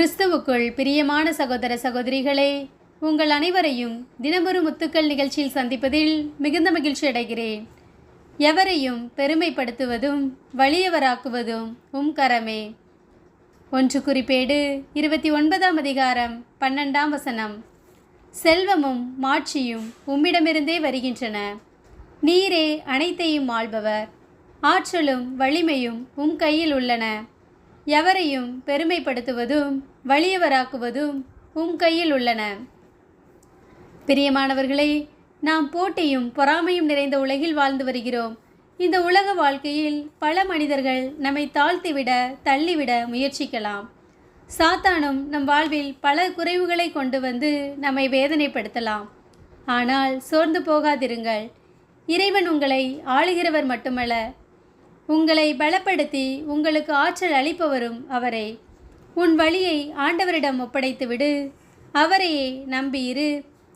கிறிஸ்துவுக்குள் பிரியமான சகோதர சகோதரிகளே உங்கள் அனைவரையும் தினமொரு முத்துக்கள் நிகழ்ச்சியில் சந்திப்பதில் மிகுந்த மகிழ்ச்சி அடைகிறேன். எவரையும் பெருமைப்படுத்துவதும் வலியவராக்குவதும் உம் கரமே. ஒன்று குறிப்பேடு இருபத்தி ஒன்பதாம் அதிகாரம் பன்னெண்டாம் வசனம். செல்வமும் மாட்சியும் உம்மிடமிருந்தே வருகின்றன. நீரே அனைத்தையும் ஆள்பவர். ஆற்றலும் வலிமையும் உம் கையில் உள்ளன. எவரையும் பெருமைப்படுத்துவதும் வலியவராக்குவதும் உம் கையில் உள்ளன. பிரியமானவர்களே நாம் போட்டியும் பொறாமையும் நிறைந்த உலகில் வாழ்ந்து வருகிறோம். இந்த உலக வாழ்க்கையில் பல மனிதர்கள் நம்மை தாழ்த்திவிட தள்ளிவிட முயற்சிக்கலாம். சாத்தானும் நம் வாழ்வில் பல குறைவுகளை கொண்டு வந்து நம்மை வேதனைப்படுத்தலாம். ஆனால் சோர்ந்து போகாதிருங்கள். இறைவன் உங்களை ஆளுகிறவர் மட்டுமல்ல உங்களை பலப்படுத்தி உங்களுக்கு ஆற்றல் அளிப்பவரும் அவரே. உன் வழியை ஆண்டவரிடம் ஒப்படைத்துவிடு. அவரையே நம்பியிரு.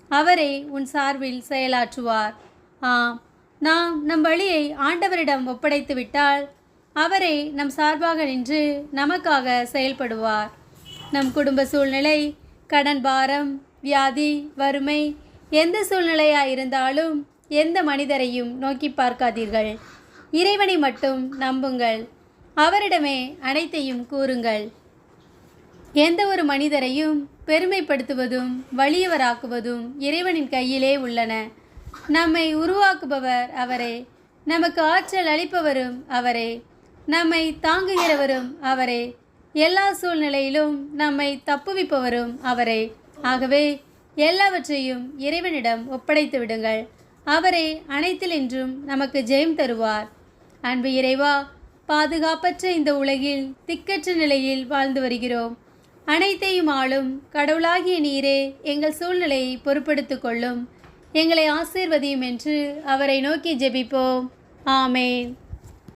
அவரே உன் சார்பில் செயலாற்றுவார். ஆம் நாம் நம் வழியை ஆண்டவரிடம் ஒப்படைத்து விட்டால் அவரே நம் சார்பாக நின்று நமக்காக செயல்படுவார். நம் குடும்ப சூழ்நிலை கடன் பாரம் வியாதி வறுமை எந்த சூழ்நிலையாக இருந்தாலும் எந்த மனிதரையும் நோக்கி பார்க்காதீர்கள். இறைவனை மட்டும் நம்புங்கள். அவரிடமே அனைத்தையும் கூறுங்கள். எந்த ஒரு மனிதரையும் பெருமைப்படுத்துவதும் வலியவராக்குவதும் இறைவனின் கையிலே உள்ளன. நம்மை உருவாக்குபவர் அவரே. நமக்கு ஆற்றல் அளிப்பவரும் அவரே. நம்மை தாங்குகிறவரும் அவரே. எல்லா சூழ்நிலையிலும் நம்மை தப்புவிப்பவரும் அவரே. ஆகவே எல்லாவற்றையும் இறைவனிடம் ஒப்படைத்து விடுங்கள். அவரே அனைத்திலின்றும் நமக்கு ஜெயம் தருவார். அன்பு இறைவா பாதுகாப்பற்ற இந்த உலகில் திக்கற்ற நிலையில் வாழ்ந்து வருகிறோம். அனைத்தையும் ஆளும் கடவுளாகிய நீரே எங்கள் சூழ்நிலையை பொறுப்படுத்திக் கொள்ளும். எங்களை ஆசீர்வதியும் என்று அவரை நோக்கி ஜெபிப்போம். ஆமேன்.